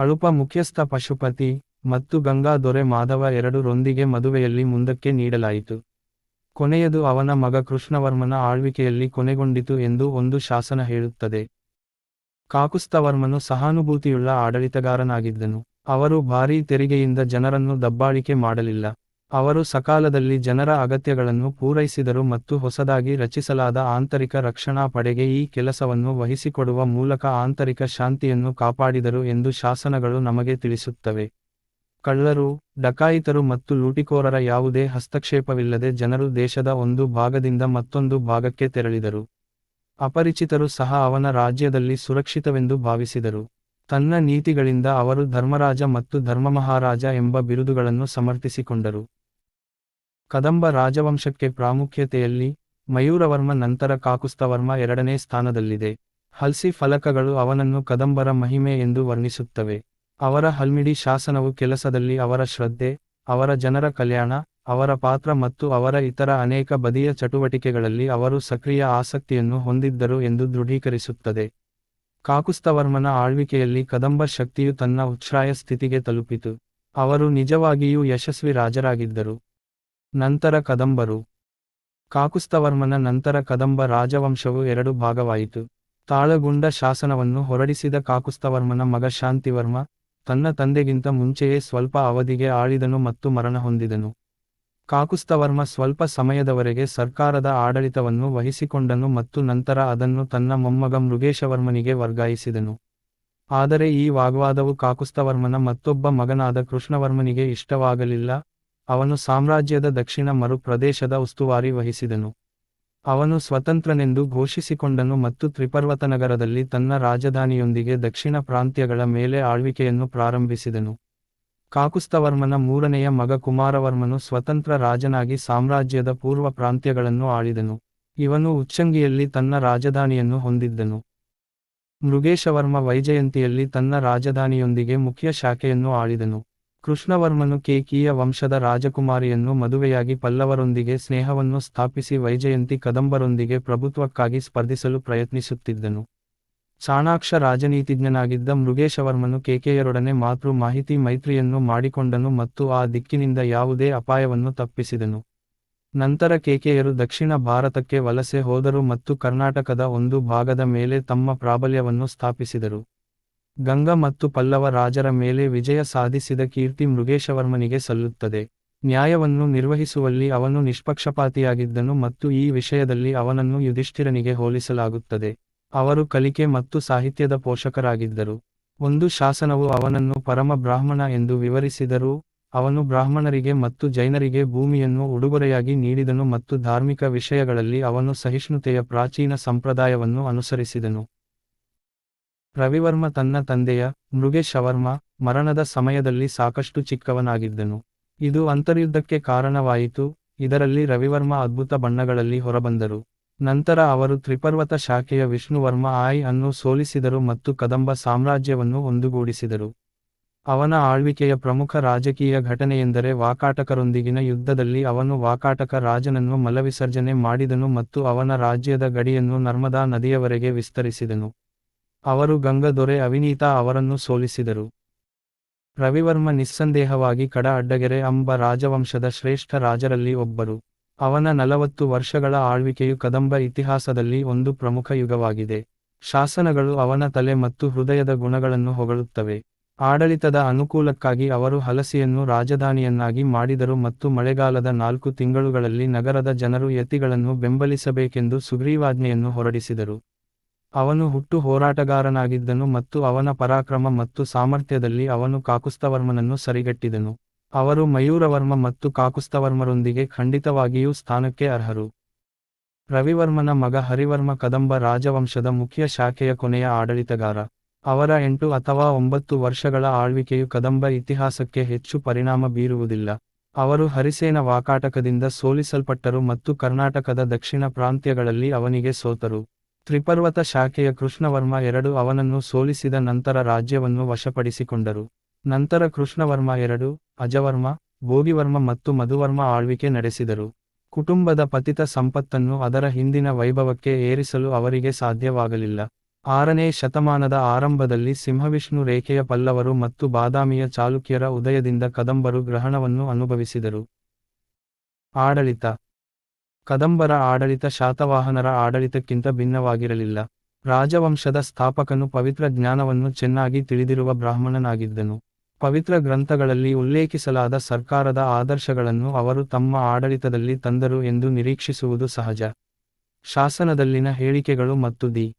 ಅಳುಪ ಮುಖ್ಯಸ್ಥ ಪಶುಪತಿ ಮತ್ತು ಗಂಗಾ ದೊರೆ ಮಾಧವ ಎರಡು ರೊಂದಿಗೆ ಮದುವೆಯಲ್ಲಿ ಮುಂದಕ್ಕೆ ನೀಡಲಾಯಿತು. ಕೊನೆಯದು ಅವನ ಮಗ ಕೃಷ್ಣವರ್ಮನ ಆಳ್ವಿಕೆಯಲ್ಲಿ ಕೊನೆಗೊಂಡಿತು ಎಂದು ಒಂದು ಶಾಸನ ಹೇಳುತ್ತದೆ. ಕಾಕುಸ್ತವರ್ಮನು ಸಹಾನುಭೂತಿಯುಳ್ಳ ಆಡಳಿತಗಾರನಾಗಿದ್ದನು. ಅವರು ಭಾರೀ ತೆರಿಗೆಯಿಂದ ಜನರನ್ನು ದಬ್ಬಾಳಿಕೆ ಮಾಡಲಿಲ್ಲ. ಅವರು ಸಕಾಲದಲ್ಲಿ ಜನರ ಅಗತ್ಯಗಳನ್ನು ಪೂರೈಸಿದರು ಮತ್ತು ಹೊಸದಾಗಿ ರಚಿಸಲಾದ ಆಂತರಿಕ ರಕ್ಷಣಾ ಪಡೆಗೆ ಈ ಕೆಲಸವನ್ನು ವಹಿಸಿಕೊಡುವ ಮೂಲಕ ಆಂತರಿಕ ಶಾಂತಿಯನ್ನು ಕಾಪಾಡಿದರು ಎಂದು ಶಾಸನಗಳು ನಮಗೆ ತಿಳಿಸುತ್ತವೆ. ಕಳ್ಳರು, ಡಕಾಯಿತರು ಮತ್ತು ಲೂಟಿಕೋರರ ಯಾವುದೇ ಹಸ್ತಕ್ಷೇಪವಿಲ್ಲದೆ ಜನರು ದೇಶದ ಒಂದು ಭಾಗದಿಂದ ಮತ್ತೊಂದು ಭಾಗಕ್ಕೆ ತೆರಳಿದರು. ಅಪರಿಚಿತರು ಸಹ ಅವನ ರಾಜ್ಯದಲ್ಲಿ ಸುರಕ್ಷಿತವೆಂದು ಭಾವಿಸಿದರು. ತನ್ನ ನೀತಿಗಳಿಂದ ಅವರು ಧರ್ಮರಾಜ ಮತ್ತು ಧರ್ಮಮಹಾರಾಜ ಎಂಬ ಬಿರುದುಗಳನ್ನು ಸಮರ್ಥಿಸಿಕೊಂಡರು. ಕದಂಬ ರಾಜವಂಶಕ್ಕೆ ಪ್ರಾಮುಖ್ಯತೆಯಲ್ಲಿ ಮಯೂರವರ್ಮ ನಂತರ ಕಾಕುಸ್ತವರ್ಮ ಎರಡನೇ ಸ್ಥಾನದಲ್ಲಿದೆ. ಹಲ್ಸಿ ಫಲಕಗಳು ಅವನನ್ನು ಕದಂಬರ ಮಹಿಮೆ ಎಂದು ವರ್ಣಿಸುತ್ತವೆ. ಅವರ ಹಲ್ಮಿಡಿ ಶಾಸನವು ಕೆಲಸದಲ್ಲಿ ಅವರ ಶ್ರದ್ಧೆ, ಅವರ ಜನರ ಕಲ್ಯಾಣ, ಅವರ ಪಾತ್ರ ಮತ್ತು ಅವರ ಇತರ ಅನೇಕ ಬದಿಯ ಚಟುವಟಿಕೆಗಳಲ್ಲಿ ಅವರು ಸಕ್ರಿಯ ಆಸಕ್ತಿಯನ್ನು ಹೊಂದಿದ್ದರು ಎಂದು ದೃಢೀಕರಿಸುತ್ತದೆ. ಕಾಕುಸ್ತವರ್ಮನ ಆಳ್ವಿಕೆಯಲ್ಲಿ ಕದಂಬ ಶಕ್ತಿಯು ತನ್ನ ಉಚ್ಛ್ರಾಯ ಸ್ಥಿತಿಗೆ ತಲುಪಿತು. ಅವರು ನಿಜವಾಗಿಯೂ ಯಶಸ್ವಿ ರಾಜರಾಗಿದ್ದರು. ನಂತರ ಕದಂಬರು. ಕಾಕುಸ್ತವರ್ಮನ ನಂತರ ಕದಂಬ ರಾಜವಂಶವು ಎರಡು ಭಾಗವಾಯಿತು. ತಾಳಗುಂಡ ಶಾಸನವನ್ನು ಹೊರಡಿಸಿದ ಕಾಕುಸ್ತವರ್ಮನ ಮಗ ಶಾಂತಿವರ್ಮ, ತನ್ನ ತಂದೆಗಿಂತ ಮುಂಚೆಯೇ ಸ್ವಲ್ಪ ಅವಧಿಗೆ ಆಳಿದನು ಮತ್ತು ಮರಣ ಹೊಂದಿದನು. ಕಾಕುಸ್ತವರ್ಮ ಸ್ವಲ್ಪ ಸಮಯದವರೆಗೆ ಸರ್ಕಾರದ ಆಡಳಿತವನ್ನು ವಹಿಸಿಕೊಂಡನು ಮತ್ತು ನಂತರ ಅದನ್ನು ತನ್ನ ಮೊಮ್ಮಗ ಮೃಗೇಶವರ್ಮನಿಗೆ ವರ್ಗಾಯಿಸಿದನು. ಆದರೆ ಈ ವಾಗ್ವಾದವು ಕಾಕುಸ್ತವರ್ಮನ ಮತ್ತೊಬ್ಬ ಮಗನಾದ ಕೃಷ್ಣವರ್ಮನಿಗೆ ಇಷ್ಟವಾಗಲಿಲ್ಲ. ಅವನು ಸಾಮ್ರಾಜ್ಯದ ದಕ್ಷಿಣ ಮರು ಪ್ರದೇಶದ ಉಸ್ತುವಾರಿ ವಹಿಸಿದನು. ಅವನು ಸ್ವತಂತ್ರನೆಂದು ಘೋಷಿಸಿಕೊಂಡನು ಮತ್ತು ತ್ರಿಪರ್ವತನಗರದಲ್ಲಿ ತನ್ನ ರಾಜಧಾನಿಯೊಂದಿಗೆ ದಕ್ಷಿಣ ಪ್ರಾಂತ್ಯಗಳ ಮೇಲೆ ಆಳ್ವಿಕೆಯನ್ನು ಪ್ರಾರಂಭಿಸಿದನು. ಕಾಕುಸ್ತವರ್ಮನ ಮೂರನೆಯ ಮಗ ಕುಮಾರವರ್ಮನು ಸ್ವತಂತ್ರ ರಾಜನಾಗಿ ಸಾಮ್ರಾಜ್ಯದ ಪೂರ್ವ ಪ್ರಾಂತ್ಯಗಳನ್ನು ಆಳಿದನು. ಇವನು ಉಚ್ಚಂಗಿಯಲ್ಲಿ ತನ್ನ ರಾಜಧಾನಿಯನ್ನು ಹೊಂದಿದ್ದನು. ಮೃಗೇಶವರ್ಮ ವೈಜಯಂತಿಯಲ್ಲಿ ತನ್ನ ರಾಜಧಾನಿಯೊಂದಿಗೆ ಮುಖ್ಯ ಶಾಖೆಯನ್ನು ಆಳಿದನು. ಕೃಷ್ಣವರ್ಮನು ಕೇಕಿಯ ವಂಶದ ರಾಜಕುಮಾರಿಯನ್ನು ಮದುವೆಯಾಗಿ ಪಲ್ಲವರೊಂದಿಗೆ ಸ್ನೇಹವನ್ನು ಸ್ಥಾಪಿಸಿ ವೈಜಯಂತಿ ಕದಂಬರೊಂದಿಗೆ ಪ್ರಭುತ್ವಕ್ಕಾಗಿ ಸ್ಪರ್ಧಿಸಲು ಪ್ರಯತ್ನಿಸುತ್ತಿದ್ದನು. ಚಾಣಾಕ್ಷ ರಾಜನೀತಿಜ್ಞನಾಗಿದ್ದ ಮೃಗೇಶವರ್ಮನು ಕೇಕೆಯರೊಡನೆ ಮಾತೃ ಮಾಹಿತಿ ಮೈತ್ರಿಯನ್ನು ಮಾಡಿಕೊಂಡನು ಮತ್ತು ಆ ದಿಕ್ಕಿನಿಂದ ಯಾವುದೇ ಅಪಾಯವನ್ನು ತಪ್ಪಿಸಿದನು. ನಂತರ ಕೇಕೆಯರು ದಕ್ಷಿಣ ಭಾರತಕ್ಕೆ ವಲಸೆ ಹೋದರು ಮತ್ತು ಕರ್ನಾಟಕದ ಒಂದು ಭಾಗದ ಮೇಲೆ ತಮ್ಮ ಪ್ರಾಬಲ್ಯವನ್ನು ಸ್ಥಾಪಿಸಿದರು. ಗಂಗ ಮತ್ತು ಪಲ್ಲವ ರಾಜರ ಮೇಲೆ ವಿಜಯ ಸಾಧಿಸಿದ ಕೀರ್ತಿ ಮೃಗೇಶವರ್ಮನಿಗೆ ಸಲ್ಲುತ್ತದೆ. ನ್ಯಾಯವನ್ನು ನಿರ್ವಹಿಸುವಲ್ಲಿ ಅವನು ನಿಷ್ಪಕ್ಷಪಾತಿಯಾಗಿದ್ದನು ಮತ್ತು ಈ ವಿಷಯದಲ್ಲಿ ಅವನನ್ನು ಯುಧಿಷ್ಠಿರನಿಗೆ ಹೋಲಿಸಲಾಗುತ್ತದೆ. ಅವರು ಕಲಿಕೆ ಮತ್ತು ಸಾಹಿತ್ಯದ ಪೋಷಕರಾಗಿದ್ದರು. ಒಂದು ಶಾಸನವು ಅವನನ್ನು ಪರಮ ಬ್ರಾಹ್ಮಣ ಎಂದು ವಿವರಿಸಿದರೂ, ಅವನು ಬ್ರಾಹ್ಮಣರಿಗೆ ಮತ್ತು ಜೈನರಿಗೆ ಭೂಮಿಯನ್ನು ಉಡುಗೊರೆಯಾಗಿ ನೀಡಿದನು ಮತ್ತು ಧಾರ್ಮಿಕ ವಿಷಯಗಳಲ್ಲಿ ಅವನು ಸಹಿಷ್ಣುತೆಯ ಪ್ರಾಚೀನ ಸಂಪ್ರದಾಯವನ್ನು ಅನುಸರಿಸಿದನು. ರವಿವರ್ಮ ತನ್ನ ತಂದೆಯ ಮೃಗೇಶ್ ಅವರ್ಮ ಮರಣದ ಸಮಯದಲ್ಲಿ ಸಾಕಷ್ಟು ಚಿಕ್ಕವನಾಗಿದ್ದನು. ಇದು ಅಂತರ್ಯುದ್ಧಕ್ಕೆ ಕಾರಣವಾಯಿತು, ಇದರಲ್ಲಿ ರವಿವರ್ಮ ಅದ್ಭುತ ಬಣ್ಣಗಳಲ್ಲಿ ಹೊರಬಂದರು. ನಂತರ ಅವರು ತ್ರಿಪರ್ವತ ಶಾಖೆಯ ವಿಷ್ಣುವರ್ಮ ಆಯ್ ಅನ್ನು ಸೋಲಿಸಿದರು ಮತ್ತು ಕದಂಬ ಸಾಮ್ರಾಜ್ಯವನ್ನು ಒಂದುಗೂಡಿಸಿದರು. ಅವನ ಆಳ್ವಿಕೆಯ ಪ್ರಮುಖ ರಾಜಕೀಯ ಘಟನೆಯೆಂದರೆ ವಾಕಾಟಕರೊಂದಿಗಿನ ಯುದ್ಧದಲ್ಲಿ ಅವನು ವಾಕಾಟಕ ರಾಜನನ್ನು ಮಲವಿಸರ್ಜನೆ ಮಾಡಿದನು ಮತ್ತು ಅವನ ರಾಜ್ಯದ ಗಡಿಯನ್ನು ನರ್ಮದಾ ನದಿಯವರೆಗೆ ವಿಸ್ತರಿಸಿದನು. ಅವರು ಗಂಗ ದೊರೆ ಅವಿನೀತಾ ಅವರನ್ನು ಸೋಲಿಸಿದರು. ರವಿವರ್ಮ ನಿಸ್ಸಂದೇಹವಾಗಿ ಕಡ ಅಡ್ಡಗೆರೆ ಅಂಬ ರಾಜವಂಶದ ಶ್ರೇಷ್ಠ ರಾಜರಲ್ಲಿ ಒಬ್ಬರು. ಅವನ ನಲವತ್ತು ವರ್ಷಗಳ ಆಳ್ವಿಕೆಯು ಕದಂಬ ಇತಿಹಾಸದಲ್ಲಿ ಒಂದು ಪ್ರಮುಖ ಯುಗವಾಗಿದೆ. ಶಾಸನಗಳು ಅವನ ತಲೆ ಮತ್ತು ಹೃದಯದ ಗುಣಗಳನ್ನು ಹೊಗಳುತ್ತವೆ. ಆಡಳಿತದ ಅನುಕೂಲಕ್ಕಾಗಿ ಅವರು ಹಲಸಿಯನ್ನು ರಾಜಧಾನಿಯನ್ನಾಗಿ ಮಾಡಿದರು ಮತ್ತು ಮಳೆಗಾಲದ ನಾಲ್ಕು ತಿಂಗಳುಗಳಲ್ಲಿ ನಗರದ ಜನರು ಯತಿಗಳನ್ನು ಬೆಂಬಲಿಸಬೇಕೆಂದು ಸುಗ್ರೀವಾಜ್ಞೆಯನ್ನು ಹೊರಡಿಸಿದರು. ಅವನು ಹುಟ್ಟು ಹೋರಾಟಗಾರನಾಗಿದ್ದನು ಮತ್ತು ಅವನ ಪರಾಕ್ರಮ ಮತ್ತು ಸಾಮರ್ಥ್ಯದಲ್ಲಿ ಅವನು ಕಾಕುಸ್ತವರ್ಮನನ್ನು ಸರಿಗಟ್ಟಿದನು. ಅವರು ಮಯೂರವರ್ಮ ಮತ್ತು ಕಾಕುಸ್ತವರ್ಮರೊಂದಿಗೆ ಖಂಡಿತವಾಗಿಯೂ ಸ್ಥಾನಕ್ಕೆ ಅರ್ಹರು. ರವಿವರ್ಮನ ಮಗ ಹರಿವರ್ಮ ಕದಂಬ ರಾಜವಂಶದ ಮುಖ್ಯ ಶಾಖೆಯ ಕೊನೆಯ ಆಡಳಿತಗಾರ. ಅವರ ಎಂಟು ಅಥವಾ ಒಂಬತ್ತು ವರ್ಷಗಳ ಆಳ್ವಿಕೆಯು ಕದಂಬ ಇತಿಹಾಸಕ್ಕೆ ಹೆಚ್ಚು ಪರಿಣಾಮ ಬೀರುವುದಿಲ್ಲ. ಅವರು ಹರಿಸೇನ ವಾಕಾಟಕದಿಂದ ಸೋಲಿಸಲ್ಪಟ್ಟರು ಮತ್ತು ಕರ್ನಾಟಕದ ದಕ್ಷಿಣ ಪ್ರಾಂತ್ಯಗಳಲ್ಲಿ ಅವನಿಗೆ ಸೋತರು. ತ್ರಿಪರ್ವತ ಶಾಖೆಯ ಕೃಷ್ಣವರ್ಮ ಎರಡು ಅವನನ್ನು ಸೋಲಿಸಿದ ನಂತರ ರಾಜ್ಯವನ್ನು ವಶಪಡಿಸಿಕೊಂಡರು. ನಂತರ ಕೃಷ್ಣವರ್ಮ ಎರಡು, ಅಜವರ್ಮ, ಭೋಗಿವರ್ಮ ಮತ್ತು ಮಧುವರ್ಮ ಆಳ್ವಿಕೆ ನಡೆಸಿದರು. ಕುಟುಂಬದ ಪತಿತ ಸಂಪತ್ತನ್ನು ಅದರ ಹಿಂದಿನ ವೈಭವಕ್ಕೆ ಏರಿಸಲು ಅವರಿಗೆ ಸಾಧ್ಯವಾಗಲಿಲ್ಲ. ಆರನೇ ಶತಮಾನದ ಆರಂಭದಲ್ಲಿ ಸಿಂಹವಿಷ್ಣು ರೇಖೆಯ ಪಲ್ಲವರು ಮತ್ತು ಬಾದಾಮಿಯ ಚಾಲುಕ್ಯರ ಉದಯದಿಂದ ಕದಂಬರು ಗ್ರಹಣವನ್ನು ಅನುಭವಿಸಿದರು. ಆಡಳಿತ ಕದಂಬರ ಆಡಳಿತ ಶಾತವಾಹನರ ಆಡಳಿತಕ್ಕಿಂತ ಭಿನ್ನವಾಗಿರಲಿಲ್ಲ. ರಾಜವಂಶದ ಸ್ಥಾಪಕನು ಪವಿತ್ರ ಜ್ಞಾನವನ್ನು ಚೆನ್ನಾಗಿ ತಿಳಿದಿರುವ ಬ್ರಾಹ್ಮಣನಾಗಿದ್ದನು. ಪವಿತ್ರ ಗ್ರಂಥಗಳಲ್ಲಿ ಉಲ್ಲೇಖಿಸಲಾದ ಸರ್ಕಾರದ ಆದರ್ಶಗಳನ್ನು ಅವರು ತಮ್ಮ ಆಡಳಿತದಲ್ಲಿ ತಂದರು ಎಂದು ನಿರೀಕ್ಷಿಸುವುದು ಸಹಜ. ಶಾಸನದಲ್ಲಿನ ಹೇಳಿಕೆಗಳು ಮತ್ತು ದಿ.